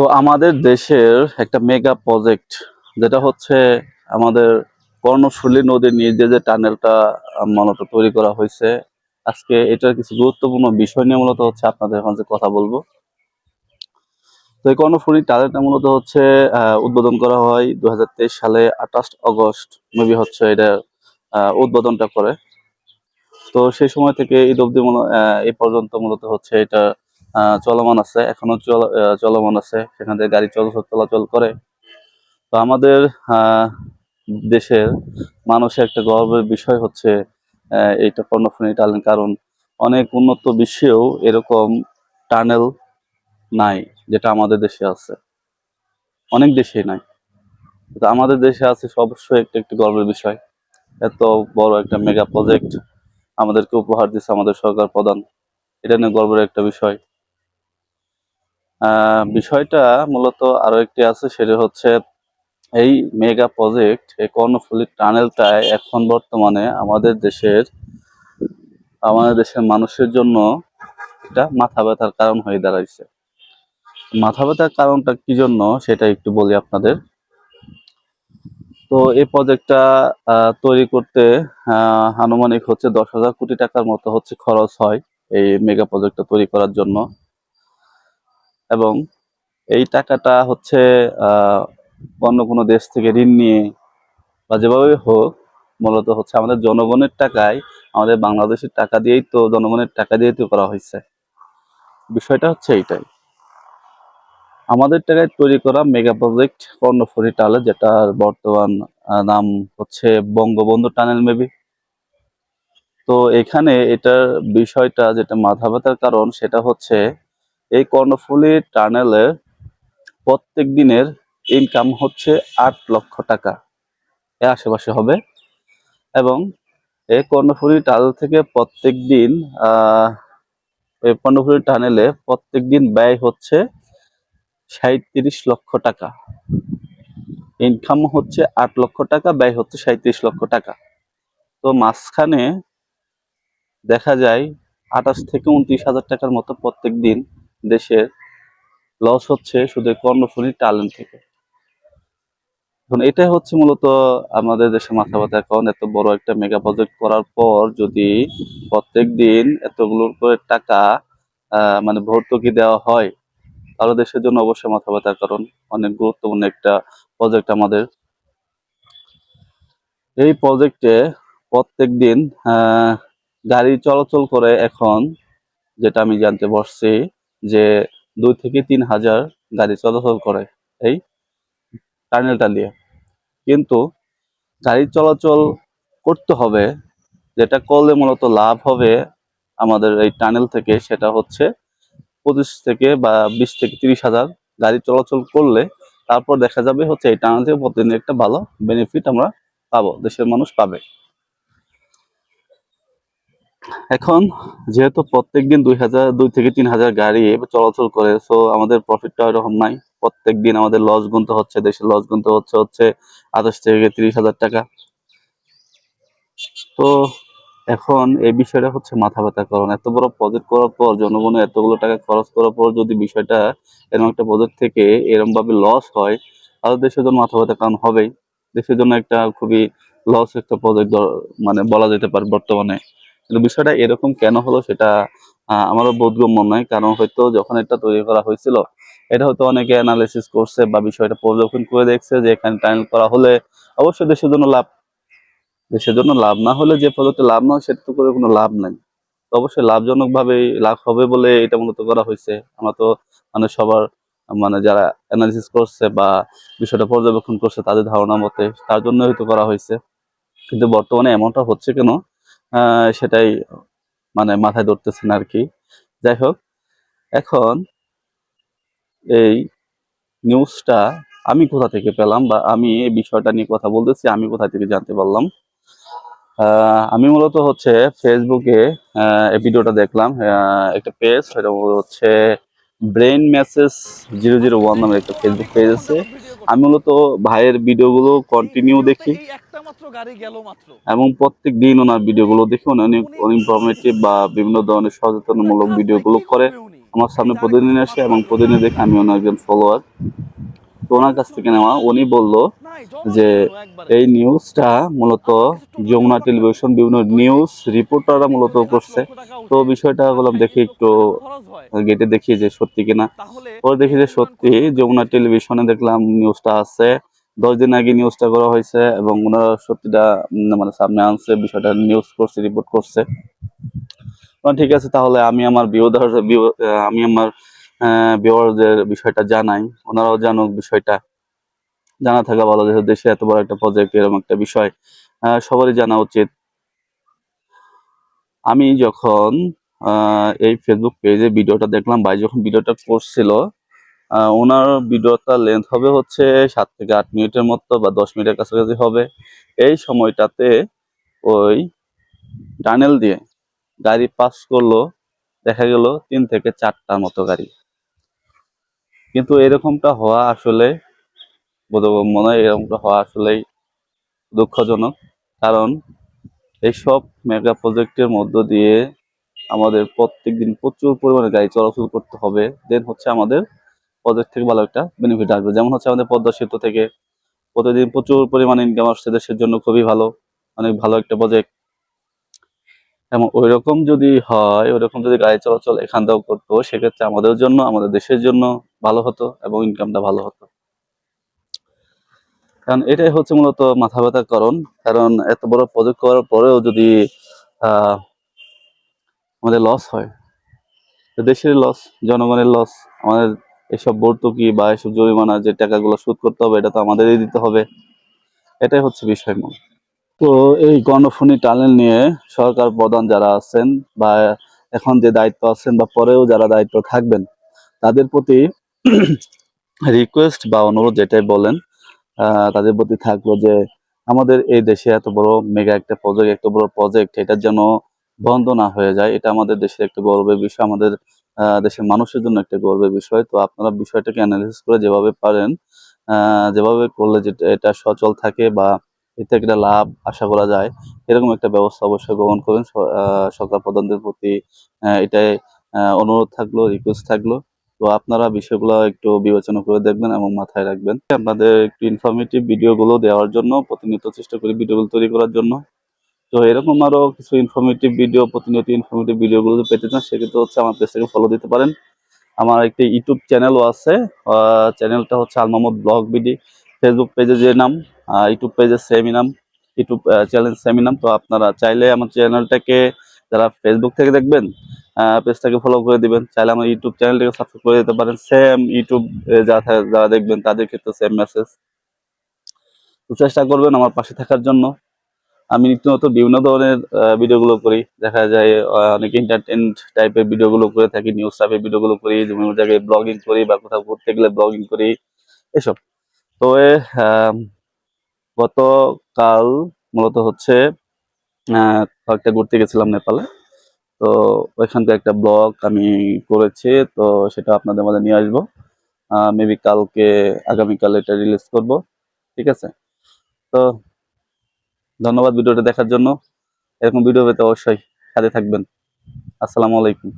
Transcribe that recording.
তো আমাদের দেশের একটা মেগা প্রজেক্ট যেটা হচ্ছে আমাদের কর্ণফুলী নদীর নিচে যে টানেলটা মূলত তৈরি করা হয়েছে। আজকে এটার কিছু গুরুত্বপূর্ণ বিষয় নিয়ে মূলত হচ্ছে আপনাদের মাঝে কথা বলব। তো এই কর্ণফুলী টানেলটা মূলত হচ্ছে উদ্বোধন করা হয় দু হাজার তেইশ সালে আঠাশ অগস্ট মেবি হচ্ছে এটা উদ্বোধনটা করে। তো সেই সময় থেকে ঈদ অব্দি এই পর্যন্ত মূলত হচ্ছে এটা চলমান আছে, এখনও চলমান আছে। সেখান থেকে গাড়ি চলাচল চলাচল করে। তো আমাদের দেশের মানুষের একটা গর্বের বিষয় হচ্ছে এইটা কর্ণফুলী টানেল। কারণ অনেক উন্নত বিশ্বেও এরকম টানেল নাই, যেটা আমাদের দেশে আছে। অনেক দেশেই নাই। তো আমাদের দেশে আছে অবশ্যই একটা একটি গর্বের বিষয়। এত বড় একটা মেগা প্রজেক্ট আমাদেরকে উপহার দিচ্ছে আমাদের সরকার প্রধান। এটা নিয়ে গর্বের একটা বিষয়। বিষয়টা মূলত আরও একটি আছে, সেটা হচ্ছে এই মেগা প্রজেক্ট, এই কর্ণফুলী টানেলটায় এখন বর্তমানে আমাদের দেশের আমাদের দেশের মানুষের জন্য এটা মাথা ব্যথার কারণ হয়ে দাঁড়াইছে। মাথা ব্যথার কারণটা কি জন্য, সেটা একটু বলি আপনাদের। তো এই প্রজেক্টটা তৈরি করতে আনুমানিক হচ্ছে দশ হাজার কোটি টাকার মতো হচ্ছে খরচ হয় এই মেগা প্রজেক্টটা তৈরি করার জন্য। এবং এই টাকাটা হচ্ছে অন্য কোনো দেশ থেকে ঋণ নিয়ে বা যেভাবে হোক, মূলত হচ্ছে আমাদের জনগণের টাকায়, আমাদের বাংলাদেশের টাকা দিয়েই তো জনগণের টাকা দিয়েই তো করা হয়েছে। বিষয়টা হচ্ছে এইটাই। আমাদের টাকায় তৈরি করা মেগা প্রজেক্ট কর্ণফুলী টালে, যেটার বর্তমান নাম হচ্ছে বঙ্গবন্ধু টানেল মেবি। তো এখানে এটার বিষয়টা যেটা মাথা ব্যথার কারণ, সেটা হচ্ছে এই কর্ণফুলী টানেলে প্রত্যেক দিনের ইনকাম হচ্ছে আট লক্ষ টাকা। এর আশেপাশে হবে। এবং এই কর্ণফুলী টানেল থেকে প্রত্যেক দিন এই কর্ণফুলী টানেলে প্রত্যেক দিন ব্যয় হচ্ছে সাঁত্রিশ লক্ষ টাকা। ইনকাম হচ্ছে আট লক্ষ টাকা, ব্যয় হচ্ছে সাঁত্রিশ লক্ষ টাকা। তো মাঝখানে দেখা যায় আঠাশ থেকে উনত্রিশ হাজার টাকার মতো প্রত্যেক দিন দেশের লস হচ্ছে শুধু কর্ণফুলী টালেন থেকে। এখন এটাই হচ্ছে মূলত আমাদের দেশে মাথা ব্যথা কারণ এত বড় একটা মেগা প্রজেক্ট করার পর যদি প্রত্যেক দিন এতগুলোর করে টাকা মানে ভর্তুকি দেওয়া হয়, তাহলে দেশের জন্য অবশ্যই মাথা ব্যথার কারণ। অনেক গুরুত্বপূর্ণ একটা প্রজেক্ট আমাদের। এই প্রজেক্টে প্রত্যেক দিন গাড়ি চলাচল করে এখন, যেটা আমি জানতে পারছি যে দুই থেকে তিন হাজার গাড়ি চলাচল করে এই টানেলটা দিয়ে কিন্তু গাড়ি চলাচল করতে হবে, যেটা করলে মূলত লাভ হবে আমাদের এই টানেল থেকে, সেটা হচ্ছে পঁচিশ থেকে বা বিশ থেকে তিরিশ হাজার গাড়ি চলাচল করলে তারপর দেখা যাবে হচ্ছে এই টানেল থেকে প্রতিদিন একটা ভালো বেনিফিট আমরা পাবো, দেশের মানুষ পাবে। এখন যেহেতু প্রত্যেক দিন দুই হাজার, দুই থেকে তিন হাজার গাড়ি চলাচল করে সো আমাদের প্রফিটটা এরকম নাই। প্রত্যেক দিন আমাদের লস গুনতে হচ্ছে, দেশের লস গুনতে হচ্ছে হচ্ছে আঠাশ থেকে তিরিশ হাজার টাকা। তো এখন এই বিষয়টা হচ্ছে মাথা ব্যথা কারণ। এত বড় প্রজেক্ট করার পর জনগণের এতগুলো টাকা খরচ করার পর যদি বিষয়টা এরকম একটা প্রজেক্ট থেকে এরকম ভাবে লস হয়, তাহলে দেশের জন্য মাথা ব্যথা কারণ হবেই। দেশের জন্য একটা খুবই লস একটা প্রজেক্ট মানে বলা যেতে পারে বর্তমানে। কিন্তু বিষয়টা এরকম কেন হলো সেটা আমারও বোধগম্য নয়। কারণ হয়তো যখন এটা তৈরি করা হয়েছিল, এটা হয়তো অনেকে অ্যানালিসিস করছে বা বিষয়টা পর্যবেক্ষণ করে দেখছে যে এখানে টানেল করা হলে অবশ্যই দেশের জন্য লাভ। দেশের জন্য লাভ না হলে যে প্রজেক্টে লাভ না হয় সেটা তো করে কোনো লাভ নাই। অবশ্যই লাভজনক ভাবে লাভ হবে বলে এটা মূলত করা হয়েছে। আমরা তো মানে সবার মানে যারা অ্যানালিসিস করছে বা বিষয়টা পর্যবেক্ষণ করছে, তাদের ধারণা মতে তার জন্য হয়তো করা হয়েছে। কিন্তু বর্তমানে এমনটা হচ্ছে কেন? সেটাই মানে মাথায় ধরতেছে না আর কি। যাই হোক, এখন এই নিউজটা আমি কোথা থেকে পেলাম বা আমি এই বিষয়টা নিয়ে কথা বলতেছি, আমি কোথা থেকে জানতে পারলাম? আমি মূলত হচ্ছে ফেসবুকে ভিডিওটা দেখলাম। একটা পেজ সেটা হচ্ছে brain message zero zero one নামের একটা ফেসবুক পেজ আছে। আমি মূলত ভাইয়ের ভিডিওগুলো কন্টিনিউ দেখি। এবং প্রত্যেক দিন ওনার ভিডিওগুলো দেখি। উনি অনেক ইনফরমেটিভ বা বিভিন্ন ধরনের সচেতনমূলক ভিডিওগুলো করে। আমার সামনে প্রতিদিন আসে এবং প্রতিদিন দেখে আমি ওনার একজন ফলোয়ার তো ওনার কাছ থেকে নেওয়া উনি বলল যে এই নিউজটা মূলত যমুনা টেলিভিশন বিভিন্ন নিউজ রিপোর্টাররা মূলত করছে। তো বিষয়টা বললাম দেখি একটু গেটে দেখি যে সত্যি কিনা। পরে দেখি যে সত্যি যমুনা টেলিভিশনে দেখলাম নিউজটা আছে। দশ দিন আগে নিউজটা করা হয়েছে এবং ওনারা সত্যিটা মানে সামনে আনছে বিষয়টা নিউজ করছে রিপোর্ট করছে। ঠিক আছে তাহলে আমি আমার বিয়োদার আমি আমার বিওয়ারদের বিষয়টা জানাই। ওনারাও জানুক বিষয়টা। জানা থাকা ভালো, যেহেতু দেশে এত বড় একটা প্রজেক্ট এরকম একটা বিষয় সবারই জানা উচিত। আমি যখন এই ফেসবুক পেজে ভিডিওটা দেখলাম, ভাই যখন ভিডিওটা করছিল ওনার ভিডিওটা লেন্থ হবে হচ্ছে সাত থেকে আট মিনিটের মতো বা দশ মিনিটের কাছাকাছি হবে। এই সময়টাতে ওই টানেল দিয়ে গাড়ি পাস করল, দেখা গেল তিন থেকে চারটার মতো গাড়ি। কিন্তু এরকমটা হওয়া আসলে বোধ- মনে হয় এরকমটা হওয়া আসলেই দুঃখজনক। কারণ এইসব মেগা প্রজেক্টের মধ্য দিয়ে আমাদের প্রত্যেক দিন প্রচুর পরিমাণে গাড়ি চলাচল করতে হবে। দেন হচ্ছে আমাদের প্রজেক্ট থেকে ভালো একটা বেনিফিট আসবে। যেমন হচ্ছে আমাদের পদ্মা সেতু থেকে প্রতিদিন প্রচুর পরিমাণে ইনকাম আসছে দেশের জন্য, খুবই ভালো, অনেক ভালো একটা প্রজেক্ট এবং ওই রকম যদি হয়, ওইরকম যদি গাড়ি চলাচল এখান থেকেও করতো, সেক্ষেত্রে আমাদের জন্য, আমাদের দেশের জন্য ভালো হতো এবং ইনকামটা ভালো হতো। কারণ এটাই হচ্ছে মূলত মাথা ব্যথার কারণ। কারণ এত বড় প্রজেক্ট করার পরেও যদি আমাদের লস হয় দেশের লস জনগণের লস আমাদের এসব ভর্তুকি বা এসব জরিমানা যে টাকাগুলো শোধ করতে হবে, এটা তো আমাদেরই দিতে হবে। এটাই হচ্ছে বিষয় মূল। তো এই গণফুনি টানেল নিয়ে সরকার প্রধান যারা আছেন বা এখন যে দায়িত্ব আছেন বা পরেও যারা দায়িত্ব থাকবেন, তাদের প্রতি রিকোয়েস্ট বা অনুরোধ যেটাই বলেন তাদের প্রতি থাকল যে আমাদের এই দেশে এত বড় মেগা একটা প্রজেক্ট এত বড় প্রজেক্ট এটা যেন বন্ধ না হয়ে যায়, এটা আমাদের দেশের একটা গর্বের বিষয়, আমাদের দেশের মানুষের জন্য একটা গর্বের বিষয়। তো আপনারা বিষয়টাকে অ্যানালিসিস করে যেভাবে পারেন যেভাবে করলে যেটা এটা সচল থাকে বা এতে একটা লাভ আশা করা যায়, এরকম একটা ব্যবস্থা অবশ্যই গ্রহণ করেন। সরকার প্রধানদের প্রতি এটাই অনুরোধ থাকল রিকোয়েস্ট থাকল। তো আপনারা বিষয়গুলো একটু বিবেচনা করে দেখবেন এবং মাথায় রাখবেন। আপনাদের একটু ইনফরমেটিভ ভিডিওগুলো দেওয়ার জন্য, প্রতিনিয়ত চেষ্টা করি ভিডিওগুলো তৈরি করার জন্য। তো এরকম আরও কিছু ইনফরমেটিভ ভিডিও প্রতিনিয়ত ইনফরমেটিভ ভিডিওগুলো যদি পেতে চান, সেক্ষেত্রে হচ্ছে আমার পেজটাকে ফলো দিতে পারেন। আমার একটি ইউটিউব চ্যানেলও আছে চ্যানেলটা হচ্ছে আলমামদ ব্লগ বিডি। ফেসবুক পেজে যে নাম ইউটিউব পেজে সেমই নাম ইউটিউব চ্যানেল সেমই নাম। তো আপনারা চাইলে আমার চ্যানেলটাকে যারা ফেসবুক থেকে দেখবেন পেজটাকে ফলো করে দিবেন। চাইলে আমার ইউটিউব চ্যানেলটাকে সাবস্ক্রাইব করে দিতে পারেন। সেম ইউটিউব যারা যারা দেখবেন, তাদের ক্ষেত্রে সেম মেসেজ তো চেষ্টা করবেন আমার পাশে থাকার জন্য। আমি নিত্য নতুন বিভিন্ন ধরনের ভিডিওগুলো করি। দেখা যায় অনেক এন্টারটেন টাইপের ভিডিওগুলো করে থাকি নিউজ টাইপের ভিডিওগুলো করি, বিভিন্ন জায়গায় ব্লগিং করি বা কোথাও ঘুরতে গেলে ব্লগিং করি, এসব। তো গতকাল মূলত হচ্ছে কয়েকটা ঘুরতে গেছিলাম নেপালে। তো ওইখানকার একটা ব্লগ আমি করেছি, তো সেটা আপনাদের মাঝে নিয়ে আসব। মেবি কালকে, আগামীকাল এটা রিলিজ করব, ঠিক আছে? তো ধন্যবাদ ভিডিওটা দেখার জন্য। এরকম ভিডিও পেতে অবশ্যই সাথে থাকবেন। আসসালামু আলাইকুম।